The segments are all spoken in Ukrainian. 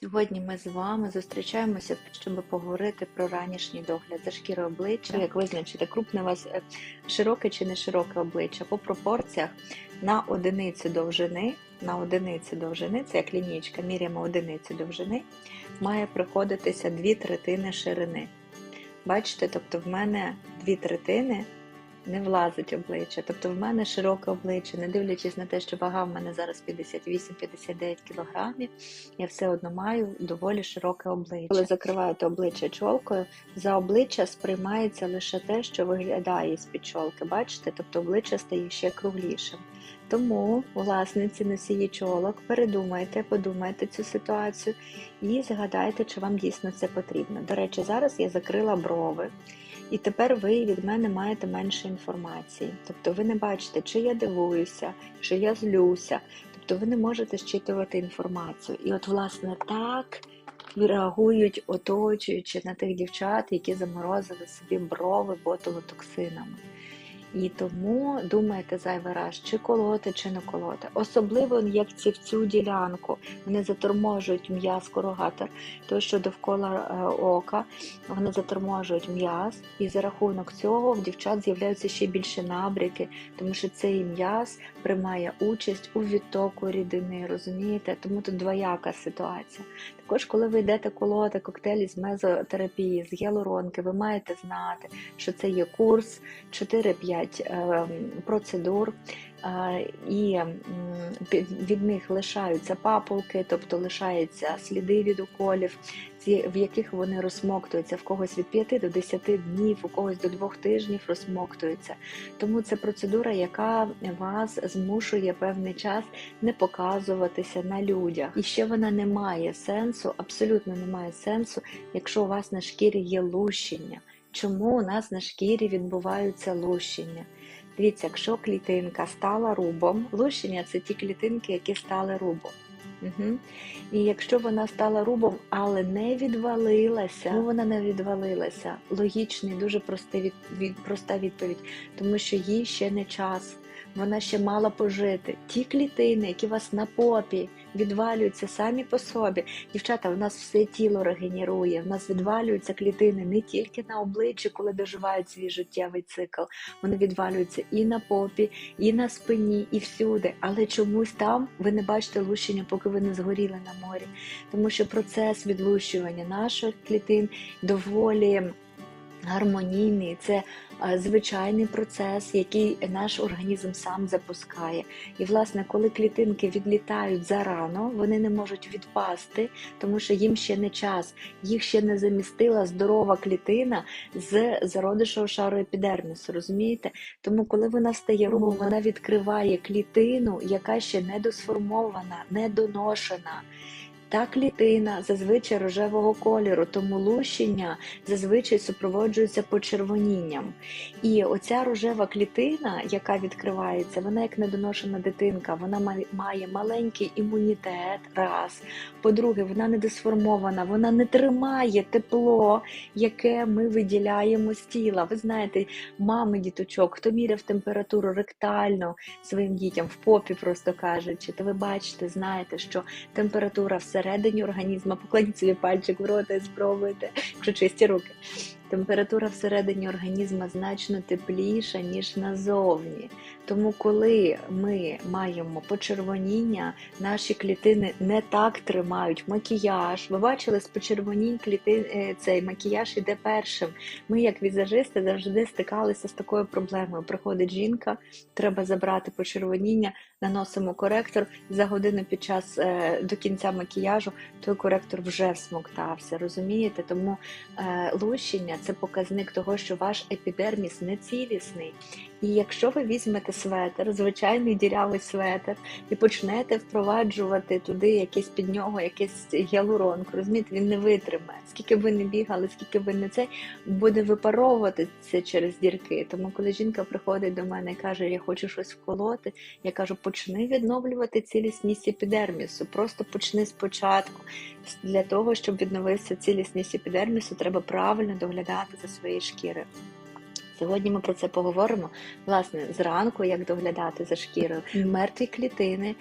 Сьогодні ми з вами зустрічаємося, щоб поговорити про ранішній догляд за шкірою обличчя, як визначити крупне у вас е, широке чи не широке обличчя по пропорціях на одиницю довжини. На одиницю довжини, це як лінійка, міряємо одиницю довжини, має приходитися дві третини ширини. Бачите, тобто в мене дві третини не влазить обличчя. Тобто в мене широке обличчя, не дивлячись на те, що вага в мене зараз 58-59 кілограмів, я все одно маю доволі широке обличчя. Коли закриваєте обличчя чолкою, за обличчя сприймається лише те, що виглядає з-під чолки. Бачите? Тобто обличчя стає ще круглішим. Тому, власниці носії чолок, передумайте, подумайте цю ситуацію і згадайте, чи вам дійсно це потрібно. До речі, зараз я закрила брови. І тепер ви від мене маєте менше інформації. Тобто ви не бачите, чи я дивуюся, чи я злюся. Тобто ви не можете щитувати інформацію. І от, власне, так реагують, оточуючи на тих дівчат, які заморозили собі брови ботулотоксинами. І тому думаєте зайвий раз, чи колоти, чи не колоти. Особливо як ці в цю ділянку. Вони заторможують м'яз корогатор, то що довкола е, ока, вони заторможують м'яз, і за рахунок цього в дівчат з'являються ще більше набряки, тому що цей м'яз приймає участь у відтоку рідини, розумієте? Тому тут двояка ситуація. Також, коли ви йдете колоти коктейлі з мезотерапії, з гіалуронки, ви маєте знати, що це є курс 4-5 ем, процедур, і від них лишаються папулки, тобто лишаються сліди від уколів, в яких вони розсмоктуються в когось від 5 до 10 днів, у когось до 2 тижнів розсмоктуються. Тому це процедура, яка вас змушує певний час не показуватися на людях. І ще вона не має сенсу, абсолютно не має сенсу, якщо у вас на шкірі є лущення. Чому у нас на шкірі відбуваються лущення? Дивіться, якщо клітинка стала рубом, лущення це ті клітинки, які стали рубом. Угу. І якщо вона стала рубом, але не відвалилася, ну вона не відвалилася. Логічний, дуже простий від, від, проста відповідь, тому що їй ще не час вона ще мала пожити. Ті клітини, які у вас на попі відвалюються самі по собі. Дівчата, в нас все тіло регенерує, в нас відвалюються клітини не тільки на обличчі, коли доживають свій життєвий цикл. Вони відвалюються і на попі, і на спині, і всюди. Але чомусь там ви не бачите лущення, поки ви не згоріли на морі. Тому що процес відлущування наших клітин доволі гармонійний, це звичайний процес, який наш організм сам запускає. І, власне, коли клітинки відлітають зарано, вони не можуть відпасти, тому що їм ще не час, їх ще не замістила здорова клітина з зародишого шару епідермісу. Розумієте? Тому, коли вона стає рубом, вона відкриває клітину, яка ще не досформована, недоношена. Та клітина зазвичай рожевого кольору, тому лущення зазвичай супроводжується почервонінням. І оця рожева клітина, яка відкривається, вона як недоношена дитинка, вона має маленький імунітет. Раз. По-друге, вона недосформована, вона не тримає тепло, яке ми виділяємо з тіла. Ви знаєте, мами діточок, хто міряв температуру ректально своїм дітям в попі, просто кажучи, то ви бачите, знаєте, що температура все всередині організму, покладіть собі пальчик в рота і спробуйте, якщо чисті руки. Температура всередині організму значно тепліша, ніж назовні. Тому, коли ми маємо почервоніння, наші клітини не так тримають макіяж. Ви бачили, з почервонінь клітин е, цей макіяж іде першим. Ми, як візажисти, завжди стикалися з такою проблемою. Приходить жінка, треба забрати почервоніння, наносимо коректор. За годину під час е, до кінця макіяжу той коректор вже всмоктався. Розумієте? Тому е, лущення це показник того, що ваш епідерміс не цілісний. І якщо ви візьмете светр, звичайний дірявий светр, і почнете впроваджувати туди якесь під нього, якесь гіалуронку, розумієте, він не витримає. Скільки ви не бігали, скільки ви не це буде випаровувати це через дірки. Тому, коли жінка приходить до мене і каже, я хочу щось вколоти, я кажу, почни відновлювати цілісність епідермісу. Просто почни спочатку. Для того, щоб відновився цілісність епідермісу, треба правильно доглядати за своєю шкірою. Сьогодні ми про це поговоримо. Власне, зранку, як доглядати за шкірою. Мертві клітини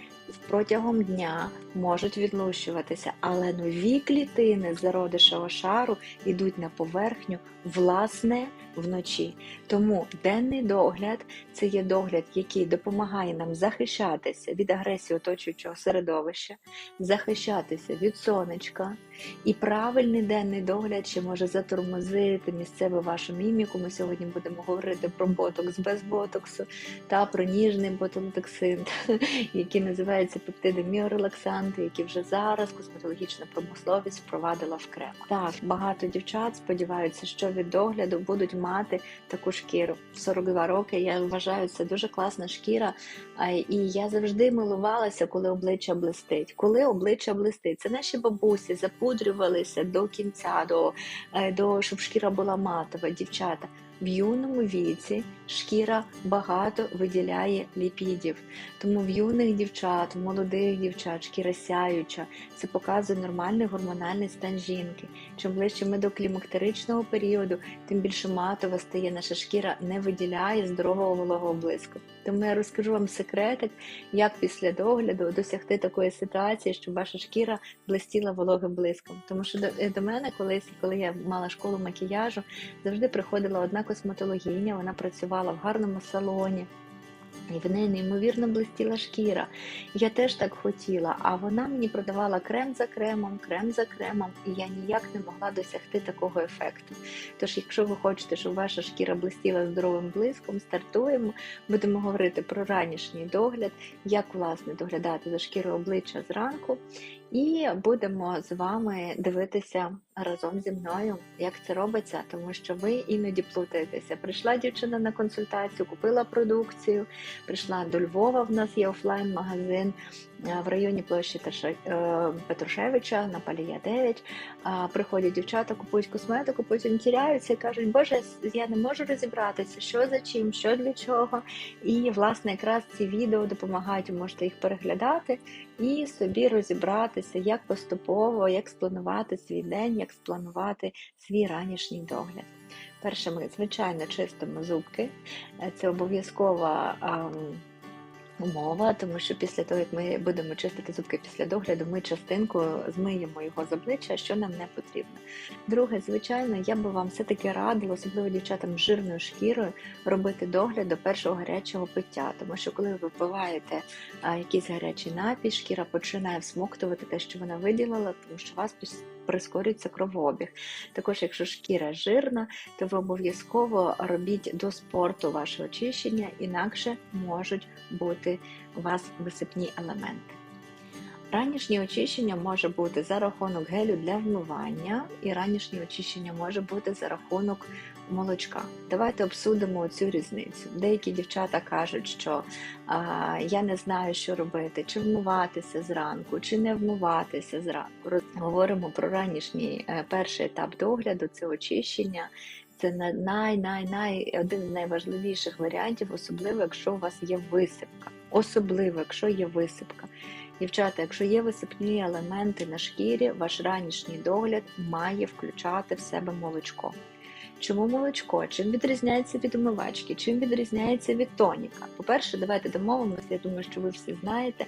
протягом дня можуть відлущуватися, але нові клітини з зародишевого шару йдуть на поверхню власне вночі. Тому денний догляд це є догляд, який допомагає нам захищатися від агресії оточуючого середовища, захищатися від сонечка. І правильний денний догляд ще може затормозити місцеву вашу міміку. Ми сьогодні будемо говорити про ботокс без ботоксу та про ніжний ботулотоксин, який називається пептиди міорелаксанти, які вже зараз косметологічна промисловість впровадила в крем. Так, багато дівчат сподіваються, що від догляду будуть мати таку шкіру. 42 роки я вважаю, це дуже класна шкіра. І я завжди милувалася, коли обличчя блистить. Коли обличчя блистить, це наші бабусі запудрювалися до кінця, до, е, до щоб шкіра була матова, дівчата. В юному віці шкіра багато виділяє ліпідів, тому в юних дівчат, в молодих дівчат, шкіра сяюча, це показує нормальний гормональний стан жінки. Чим ближче ми до клімактеричного періоду, тим більше матова стає наша шкіра, не виділяє здорового вологого блиску. Тому я розкажу вам секретик, як після догляду досягти такої ситуації, щоб ваша шкіра блистіла вологим блиском. Тому що до, до мене колись, коли я мала школу макіяжу, завжди приходила одна косметологиня, вона працювала в гарному салоні. І в неї неймовірно блистіла шкіра. Я теж так хотіла, а вона мені продавала крем за кремом, крем за кремом, і я ніяк не могла досягти такого ефекту. Тож, якщо ви хочете, щоб ваша шкіра блистіла здоровим блиском, стартуємо, будемо говорити про ранішній догляд, як власне доглядати за шкірою обличчя зранку. І будемо з вами дивитися разом зі мною, як це робиться, тому що ви іноді плутаєтеся. Прийшла дівчина на консультацію, купила продукцію, прийшла до Львова. В нас є офлайн-магазин в районі площі е, Петрушевича на Палія 9. Приходять дівчата, купують косметику, потім тіряються і кажуть, Боже, я не можу розібратися, що за чим, що для чого. І, власне, якраз ці відео допомагають, можете їх переглядати і собі розібратися, як поступово, як спланувати свій день, як спланувати свій ранішній догляд. Перше, ми, звичайно, чистимо зубки. Е, це обов'язкова умова, тому що після того, як ми будемо чистити зубки після догляду, ми частинку змиємо його з обличчя, що нам не потрібно. Друге, звичайно, я би вам все-таки радила, особливо дівчатам з жирною шкірою, робити догляд до першого гарячого пиття, тому що коли ви випиваєте якийсь гарячий напій, шкіра починає всмоктувати те, що вона виділила, тому що вас прискорюється кровообіг. Також, якщо шкіра жирна, то ви обов'язково робіть до спорту ваше очищення, інакше можуть бути у вас висипні елементи. Ранішнє очищення може бути за рахунок гелю для вмивання, і ранішнє очищення може бути за рахунок молочка. Давайте обсудимо цю різницю. Деякі дівчата кажуть, що а, я не знаю, що робити, чи вмиватися зранку, чи не вмиватися зранку. Говоримо про ранішній е, перший етап догляду це очищення. Це най-най-най один з найважливіших варіантів, особливо якщо у вас є висипка. Особливо, якщо є висипка. Дівчата, якщо є висипні елементи на шкірі, ваш ранішній догляд має включати в себе молочко. Чому молочко? Чим відрізняється від умивачки? Чим відрізняється від тоніка? По-перше, давайте домовимося, я думаю, що ви всі знаєте.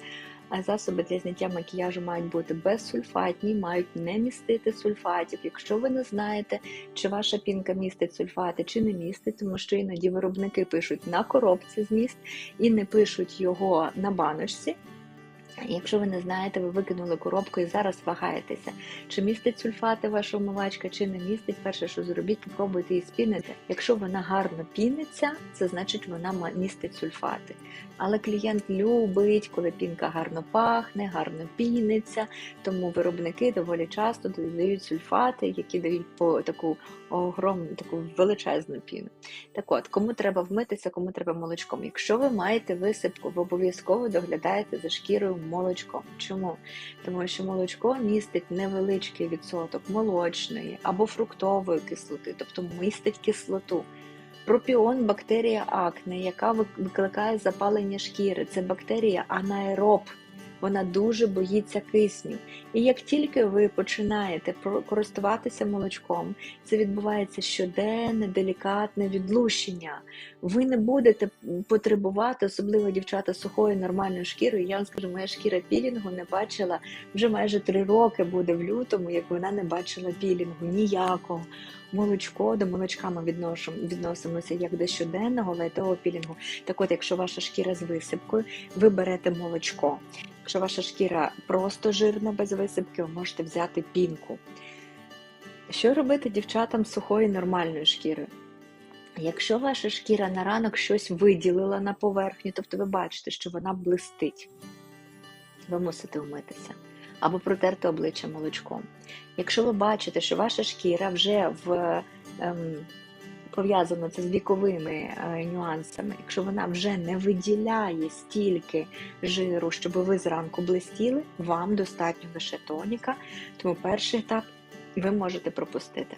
Засоби для зняття макіяжу мають бути безсульфатні, мають не містити сульфатів. Якщо ви не знаєте, чи ваша пінка містить сульфати, чи не містить, тому що іноді виробники пишуть на коробці зміст і не пишуть його на баночці. Якщо ви не знаєте, ви викинули коробку і зараз вагаєтеся, чи містить сульфати ваша умивачка, чи не містить, перше, що зробіть, попробуйте її спінити. Якщо вона гарно піниться, це значить вона містить сульфати. Але клієнт любить, коли пінка гарно пахне, гарно піниться, тому виробники доволі часто додають сульфати, які дають по таку огромну, таку величезну піну. Так от, кому треба вмитися, кому треба молочком. Якщо ви маєте висипку, ви обов'язково доглядаєте за шкірою молочком. Чому? Тому що молочко містить невеличкий відсоток молочної або фруктової кислоти, тобто містить кислоту. Пропіон бактерія акне, яка викликає запалення шкіри. Це бактерія анаероб. Вона дуже боїться кисню. І як тільки ви починаєте користуватися молочком, це відбувається щоденне, делікатне відлущення. Ви не будете потребувати, особливо дівчата з сухою нормальною шкірою. Я вам скажу, моя шкіра пілінгу не бачила вже майже три роки буде в лютому, як вона не бачила пілінгу ніякого. Молочко до молочка ми відносимося як до щоденного лайтового пілінгу. Так от, якщо ваша шкіра з висипкою, ви берете молочко. Якщо ваша шкіра просто жирна без висипки, ви можете взяти пінку. Що робити дівчатам з сухою нормальною шкірою? Якщо ваша шкіра на ранок щось виділила на поверхню, тобто ви бачите, що вона блистить, ви мусите вмитися або протерти обличчя молочком. Якщо ви бачите, що ваша шкіра вже в ем, пов'язано це з віковими е, нюансами, якщо вона вже не виділяє стільки жиру, щоб ви зранку блистіли, вам достатньо лише тоніка, тому перший етап ви можете пропустити.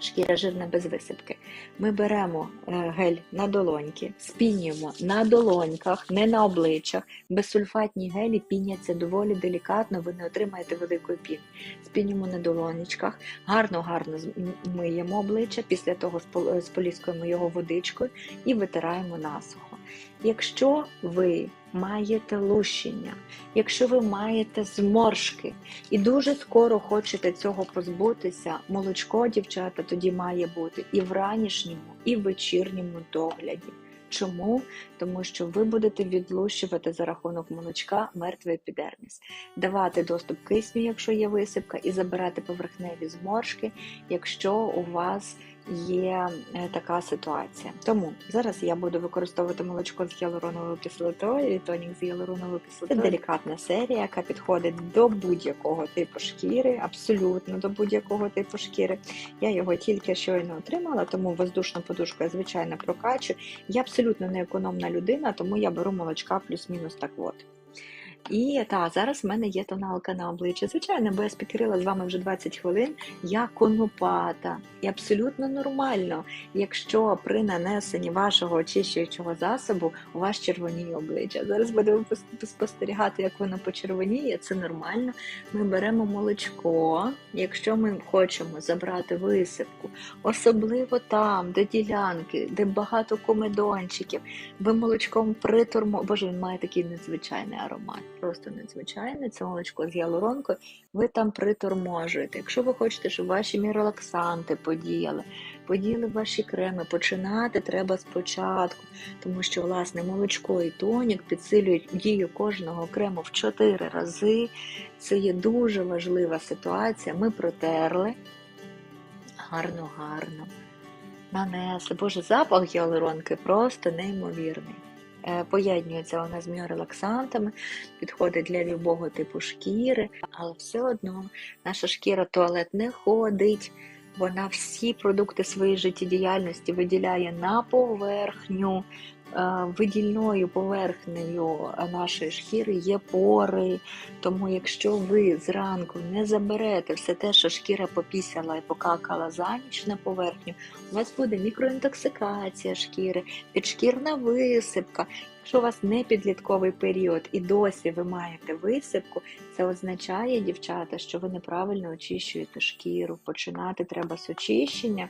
Шкіра жирна без висипки. Ми беремо е, гель на долоньки, спінюємо на долоньках, не на обличчях. Безсульфатні гелі піняться доволі делікатно, ви не отримаєте великої піни. Спінюємо на долонечках, гарно-гарно миємо обличчя, після того споліскуємо його водичкою і витираємо насухо. Якщо ви маєте лущення, якщо ви маєте зморшки і дуже скоро хочете цього позбутися, молочко, дівчата, тоді має бути і в ранішньому, і в вечірньому догляді. Чому? Тому що ви будете відлущувати за рахунок молочка мертвий епідерміс, давати доступ кисню, якщо є висипка, і забирати поверхневі зморшки, якщо у вас є е, така ситуація. Тому зараз я буду використовувати молочко з гіалуроновою кислотою і тонік з гіалуроновою кислотою. Це делікатна серія, яка підходить до будь-якого типу шкіри, абсолютно до будь-якого типу шкіри. Я його тільки щойно отримала, тому воздушну подушку я звичайно прокачу. Я абсолютно не економна людина, тому я беру молочка плюс-мінус так от. І та зараз в мене є тоналка на обличчя. Звичайно, бо я спікерила з вами вже 20 хвилин. Я конопата. І абсолютно нормально, якщо при нанесенні вашого очищуючого засобу у вас червоніє обличчя. Зараз будемо спостерігати, як воно почервоніє. Це нормально. Ми беремо молочко, якщо ми хочемо забрати висипку, особливо там, де ділянки, де багато комедончиків. Ви молочком притурмо. Боже, він має такий незвичайний аромат. Просто незвичайний. Це молочко з гіалуронкою. Ви там приторможуєте. Якщо ви хочете, щоб ваші міролаксанти подіяли, подіяли ваші креми, починати треба спочатку, тому що власне молочко і тонік підсилюють дію кожного крему в 4 рази. Це є дуже важлива ситуація. Ми протерли гарно, гарно. Нанесли. Боже, запах гіалуронки просто неймовірний. Е, Поєднюється вона з міорелаксантами, підходить для любого типу шкіри, але все одно наша шкіра туалет не ходить. Вона всі продукти своєї життєдіяльності виділяє на поверхню. Е, Видільною поверхнею нашої шкіри є пори. Тому, якщо ви зранку не заберете все те, що шкіра попісяла і покакала за ніч на поверхню, у вас буде мікроінтоксикація шкіри, підшкірна висипка. Якщо у вас не підлітковий період і досі ви маєте висипку, це означає, дівчата, що ви неправильно очищуєте шкіру. Починати треба з очищення.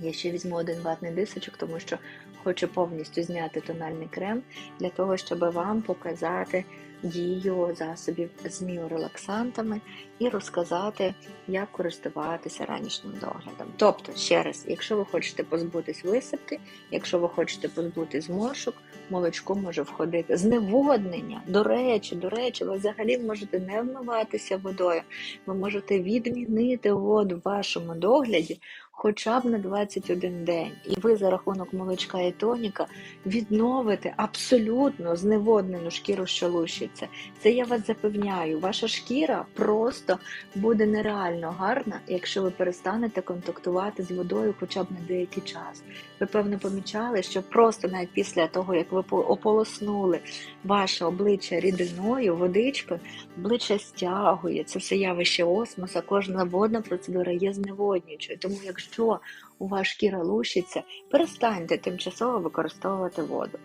Я ще візьму один ватний дисочок, тому що хочу повністю зняти тональний крем для того, щоб вам показати дію засобів з міорелаксантами і розказати, як користуватися ранішнім доглядом. Тобто, ще раз, якщо ви хочете позбутись висипки, якщо ви хочете позбутись зморшок, молочко може входити. Зневоднення, до речі, до речі, ви взагалі можете не вмиватися водою, ви можете відмінити воду в вашому догляді хоча б на 21 день. І ви за рахунок молочка і тоніка відновите абсолютно зневоднену шкіру, що лущиться. Це я вас запевняю. Ваша шкіра просто буде нереально гарна, якщо ви перестанете контактувати з водою хоча б на деякий час. Ви певно помічали, що просто навіть після того, як ви ополоснули ваше обличчя рідиною, водичкою, обличчя стягує. Це все явище осмоса, кожна водна процедура є зневоднюючою. Тому якщо у вас шкіра лущиться, перестаньте тимчасово використовувати воду.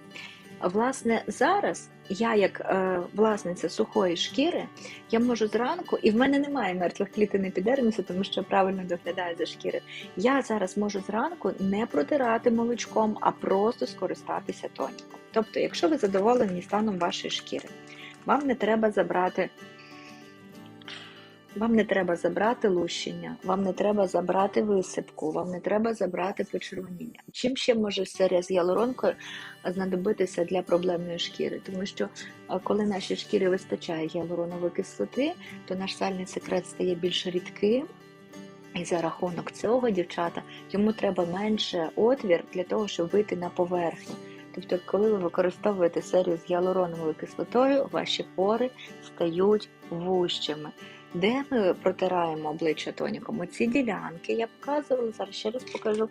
Власне, зараз я, як е, власниця сухої шкіри, я можу зранку, і в мене немає мертвих клітин епідермісу, тому що я правильно доглядаю за шкіри. Я зараз можу зранку не протирати молочком, а просто скористатися тоніком. Тобто, якщо ви задоволені станом вашої шкіри, вам не треба забрати. Вам не треба забрати лущення, вам не треба забрати висипку, вам не треба забрати почервоніння. Чим ще може серія з гіалуронкою знадобитися для проблемної шкіри? Тому що коли нашій шкірі вистачає гіалуронової кислоти, то наш сальний секрет стає більш рідким. І за рахунок цього, дівчата, йому треба менше отвір для того, щоб вийти на поверхню. Тобто, коли ви використовуєте серію з гіалуроновою кислотою, ваші пори стають вущими. Де ми протираємо обличчя тоніком? Оці ділянки я показувала, зараз ще раз покажу.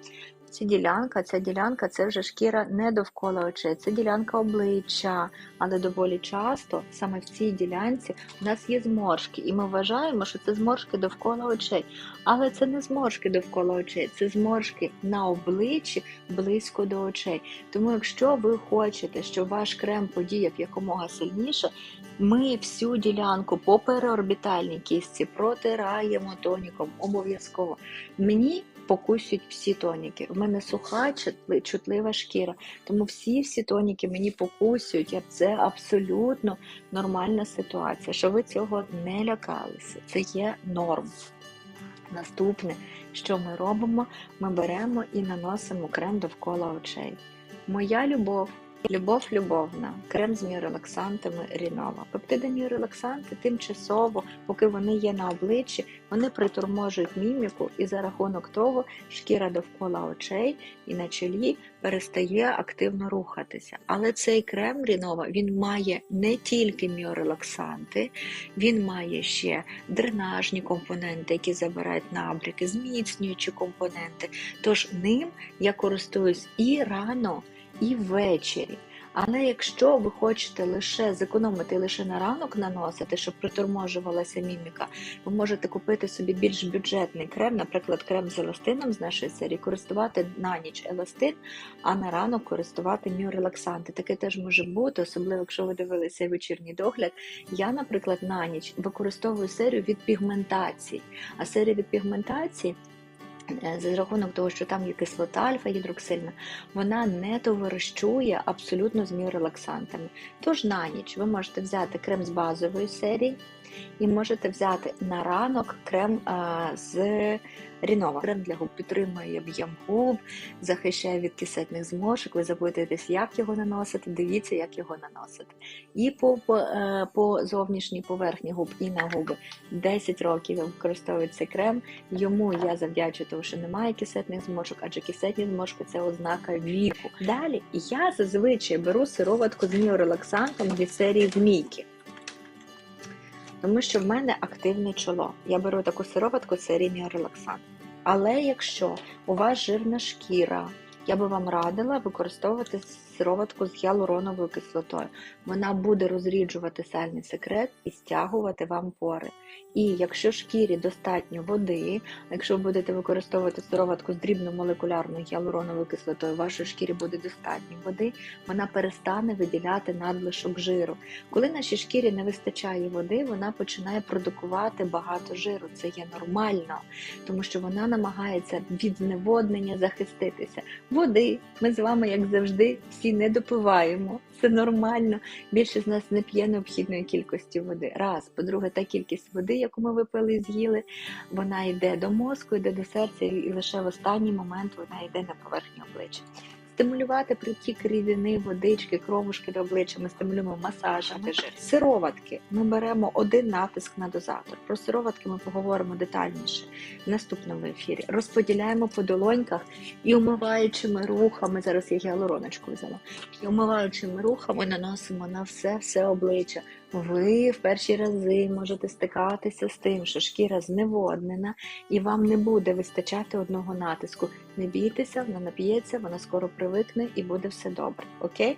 Ці ділянка, ця ділянка це вже шкіра не довкола очей, це ділянка обличчя, але доволі часто саме в цій ділянці у нас є зморшки, і ми вважаємо, що це зморшки довкола очей. Але це не зморшки довкола очей, це зморшки на обличчі близько до очей. Тому, якщо ви хочете, щоб ваш крем подіяв якомога сильніше, ми всю ділянку по переорбітальній кістці протираємо тоніком обов'язково. Мені покусюють всі тоніки. У мене суха, чутли- чутлива шкіра, тому всі всі тоніки мені покусюють. Це абсолютно нормальна ситуація. Що ви цього не лякалися? Це є норм. Наступне, що ми робимо, ми беремо і наносимо крем довкола очей. Моя любов, любов любовна, крем з міорелаксантами Рінова. Пептиди міорелаксанти тимчасово, поки вони є на обличчі, вони приторможують міміку, і за рахунок того шкіра довкола очей і на чолі перестає активно рухатися. Але цей крем Рінова він має не тільки міорелаксанти, він має ще дренажні компоненти, які забирають набряки, зміцнюючі компоненти. Тож ним я користуюсь і рано, і ввечері. Але якщо ви хочете лише зекономити лише на ранок наносити, щоб приторможувалася міміка, ви можете купити собі більш бюджетний крем, наприклад, крем з еластином з нашої серії, користувати на ніч еластин, а на ранок користувати міорелаксанти. Таке теж може бути, особливо якщо ви дивилися вечірній догляд. Я, наприклад, на ніч використовую серію від пігментації. А серія від пігментації. Е, За рахунок того, що там є кислота альфа-гідроксильна, вона не товаришує абсолютно з міорелаксантами. Тож на ніч ви можете взяти крем з базової серії і можете взяти на ранок крем а, з Рінова. Крем для губ підтримує об'єм губ, захищає від кисетних зморшок. Ви запитуєтесь, як його наносити. Дивіться, як його наносити. І по, по, е, по зовнішній поверхні губ, і на губи. 10 років я використовую цей крем. Йому я завдячую, тому що немає кисетних зморшок, адже кисетні зморшки це ознака віку. Далі я зазвичай беру сироватку з міорелаксантом від серії змійки. Тому що в мене активне чоло. Я беру таку сироватку серії релаксант. Але якщо у вас жирна шкіра, я би вам радила використовувати сироватку з гіалуроновою кислотою. Вона буде розріджувати сальний секрет і стягувати вам пори. І якщо шкірі достатньо води, якщо ви будете використовувати сироватку з дрібномолекулярною гіалуроновою кислотою, вашій шкірі буде достатньо води, вона перестане виділяти надлишок жиру. Коли нашій шкірі не вистачає води, вона починає продукувати багато жиру. Це є нормально, тому що вона намагається від зневоднення захиститися. Води ми з вами, як завжди, всі не допиваємо. Це нормально. Більшість з нас не п'є необхідної кількості води. Раз, по-друге, та кількість води, яку ми випили і з'їли, вона йде до мозку, йде до серця, і лише в останній момент вона йде на поверхню обличчя. Стимулювати притік рідини, водички, кровушки до обличчя, ми стимулюємо масажами. Сироватки. Ми беремо один натиск на дозатор. Про сироватки ми поговоримо детальніше в наступному ефірі. Розподіляємо по долоньках і умиваючими рухами. Зараз я гіалуроночку взяла. І умиваючими рухами наносимо на все все обличчя. Ви в перші рази можете стикатися з тим, що шкіра зневоднена, і вам не буде вистачати одного натиску. Не бійтеся, вона нап'ється, вона скоро привикне і буде все добре. Окей?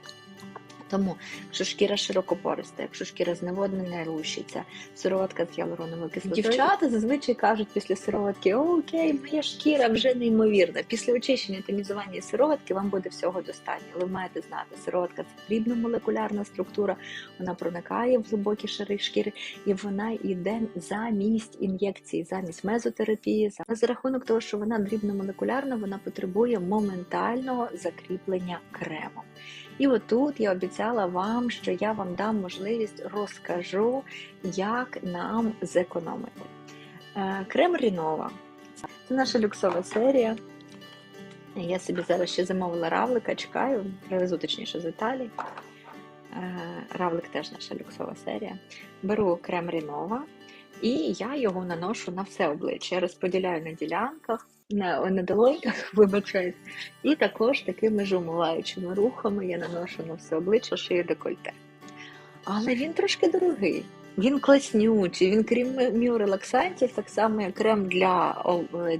Тому, якщо шкіра широкопориста, якщо шкіра зневоднена, лущиться, сироватка з гіалуроновою кислотою. Дівчата зазвичай кажуть після сироватки, окей, моя шкіра вже неймовірна. Після очищення тонізування сироватки вам буде всього достатньо. Але ви маєте знати, сироватка це дрібномолекулярна структура, вона проникає в глибокі шари шкіри, і вона йде замість ін'єкції, замість мезотерапії. За рахунок того, що вона дрібномолекулярна, вона потребує моментального закріплення кремом. І отут я обіцяла вам, що я вам дам можливість розкажу, як нам зекономити. Е, Крем Рінова. Це наша люксова серія. Я собі зараз ще замовила равлика, чекаю, привезу точніше з Італії. Е, Равлик теж наша люксова серія. Беру крем Рінова і я його наношу на все обличчя. Я розподіляю на ділянках, на, на долоньках, вибачаюсь, і також такими ж умиваючими рухами я наношу на все обличчя шию декольте. Але він трошки дорогий. Він класнючий, він крім міорелаксантів, так само як крем для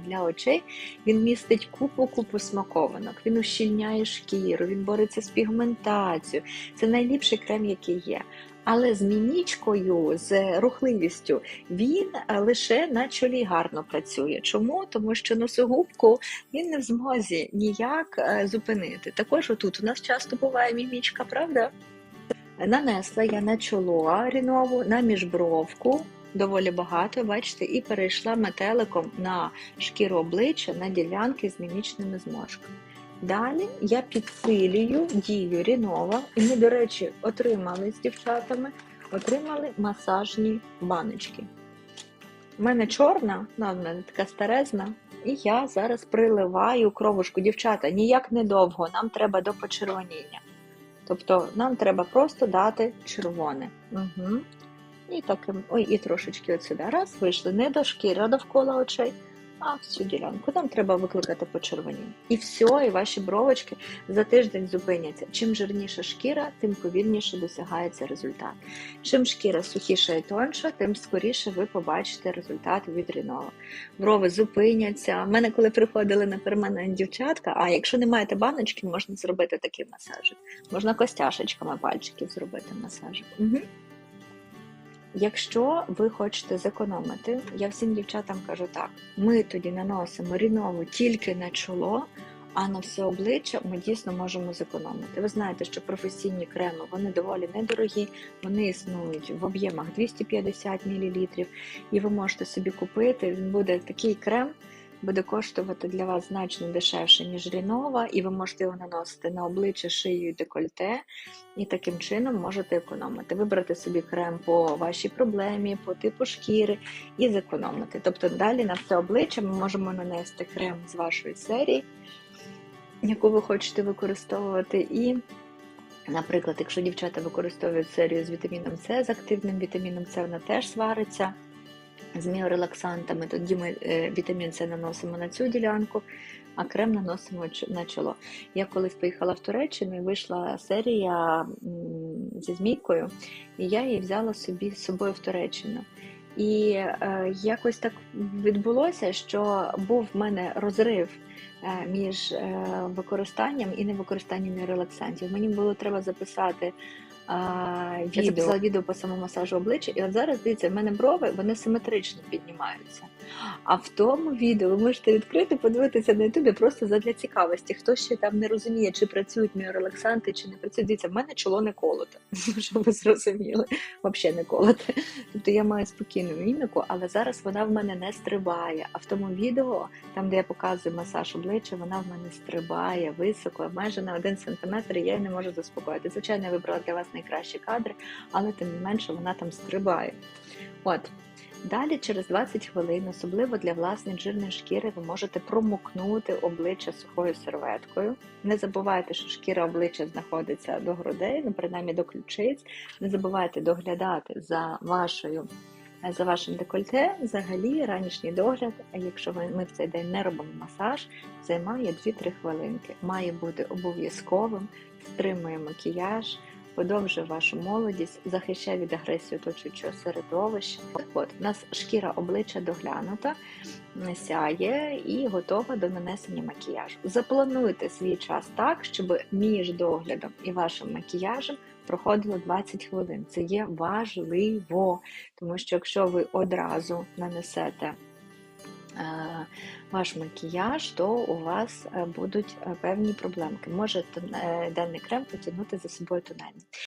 для очей, він містить купу-купу смаковинок, він ущільняє шкіру, він бореться з пігментацією. Це найліпший крем, який є. Але з мімічкою, з рухливістю, він е, лише на чолі гарно працює. Чому? Тому що носогубку він не в змозі ніяк е, зупинити. Також отут у нас часто буває мімічка, правда? Нанесла я на чоло рінову, на міжбровку, доволі багато, бачите, і перейшла метеликом на шкіру обличчя на ділянки з мімічними зморшками. Далі я підсилюю дію рінова, і ми, до речі, отримали з дівчатами, отримали масажні баночки. У мене чорна, ну, в мене така старезна, і я зараз приливаю кровушку. Дівчата, ніяк недовго, нам треба до почервоніння. Тобто нам треба просто дати червоне. Угу. І таким, ой, і трошечки от сюди. Раз, вийшли не до шкіри, а довкола очей, а всю ділянку. Нам треба викликати почервоніння. І все, і ваші бровочки за тиждень зупиняться. Чим жирніша шкіра, тим повільніше досягається результат. Чим шкіра сухіша і тонша, тим скоріше ви побачите результат від рінова. Брови зупиняться. У мене, коли приходили на перманент дівчатка, а якщо не маєте баночки, можна зробити такий масажик. Можна костяшечками пальчиків зробити масажик. Угу. Якщо ви хочете зекономити, я всім дівчатам кажу так: ми тоді наносимо рінову тільки на чоло, а на все обличчя ми дійсно можемо зекономити. Ви знаєте, що професійні креми вони доволі недорогі, вони існують в об'ємах 250 мл, і ви можете собі купити. Він буде такий крем. Буде коштувати для вас значно дешевше, ніж рінова, і ви можете його наносити на обличчя, шию і декольте, і таким чином можете економити. Вибрати собі крем по вашій проблемі, по типу шкіри і зекономити. Тобто далі на все обличчя ми можемо нанести крем з вашої серії, яку ви хочете використовувати. і Наприклад, якщо дівчата використовують серію з вітаміном С, з активним вітаміном С, вона теж свариться з міорелаксантами, тоді ми е, вітамін С наносимо на цю ділянку, а крем наносимо на чоло. Я колись поїхала в Туреччину і вийшла серія зі змійкою, і я її взяла собі з собою в Туреччину. І е, якось так відбулося, що був в мене розрив е, між е, використанням і невикористанням релаксантів. Мені було треба записати а, відео. Я записала відео по самомасажу обличчя, і от зараз дивіться, в мене брови вони симетрично піднімаються. А в тому відео ви можете відкрити, подивитися на ютубі просто задля цікавості. Хто ще там не розуміє, чи працюють міорелаксанти, чи не працюють. Дивіться, в мене чоло не колоте, щоб ви зрозуміли, взагалі не колоте. Тобто я маю спокійну міміку, але зараз вона в мене не стрибає. А в тому відео, там де я показую масаж обличчя, вона в мене стрибає високо, майже на один сантиметр, і я не можу заспокоїти. Звичайно, я вибрала для вас найкращі кадри, але тим не менше вона там стрибає. От. Далі, через 20 хвилин, особливо для власної жирної шкіри, ви можете промокнути обличчя сухою серветкою. Не забувайте, що шкіра обличчя знаходиться до грудей, ну принаймні до ключиць. Не забувайте доглядати за вашою. За вашим декольте, взагалі, ранішній догляд, якщо ми в цей день не робимо масаж, займає 2-3 хвилинки. Має бути обов'язковим, стримує макіяж, подовжує вашу молодість, захищає від агресії оточуючого середовища. От у нас шкіра обличчя доглянута, сяє і готова до нанесення макіяжу. Заплануйте свій час так, щоб між доглядом і вашим макіяжем проходило 20 хвилин. Це є важливо, тому що якщо ви одразу нанесете ваш макіяж, то у вас е, будуть е, певні проблемки. Може е, денний крем потягнути за собою тональний.